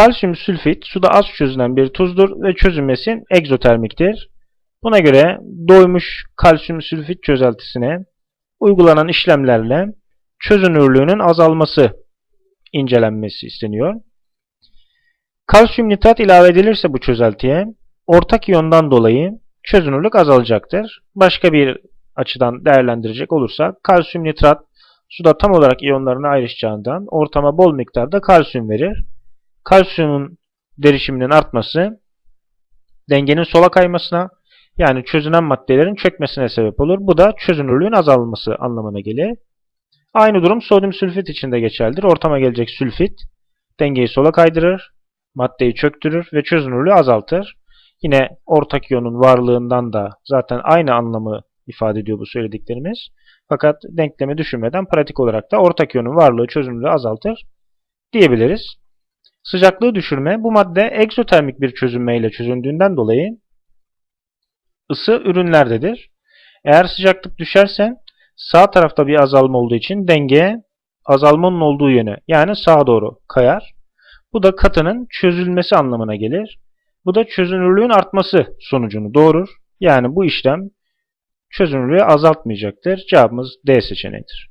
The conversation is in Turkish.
Kalsiyum sülfit suda az çözünen bir tuzdur ve çözünmesi egzotermiktir. Buna göre doymuş kalsiyum sülfit çözeltisine uygulanan işlemlerle çözünürlüğünün azalması incelenmesi isteniyor. Kalsiyum nitrat ilave edilirse bu çözeltiye ortak iyondan dolayı çözünürlük azalacaktır. Başka bir açıdan değerlendirecek olursak kalsiyum nitrat suda tam olarak iyonlarına ayrışacağından ortama bol miktarda kalsiyum verir. Kalsiyumun derişiminin artması dengenin sola kaymasına yani çözünen maddelerin çökmesine sebep olur. Bu da çözünürlüğün azalması anlamına gelir. Aynı durum sodyum sülfit için de geçerlidir. Ortama gelecek sülfit dengeyi sola kaydırır, maddeyi çöktürür ve çözünürlüğü azaltır. Yine ortak iyonun varlığından da zaten aynı anlamı ifade ediyor bu söylediklerimiz. Fakat denklemi düşünmeden pratik olarak da ortak iyonun varlığı çözünürlüğü azaltır diyebiliriz. Sıcaklığı düşürme bu madde egzotermik bir çözünme ile çözündüğünden dolayı ısı ürünlerdedir. Eğer sıcaklık düşerse sağ tarafta bir azalma olduğu için denge azalmanın olduğu yöne yani sağa doğru kayar. Bu da katının çözülmesi anlamına gelir. Bu da çözünürlüğün artması sonucunu doğurur. Yani bu işlem çözünürlüğü azaltmayacaktır. Cevabımız D seçeneğidir.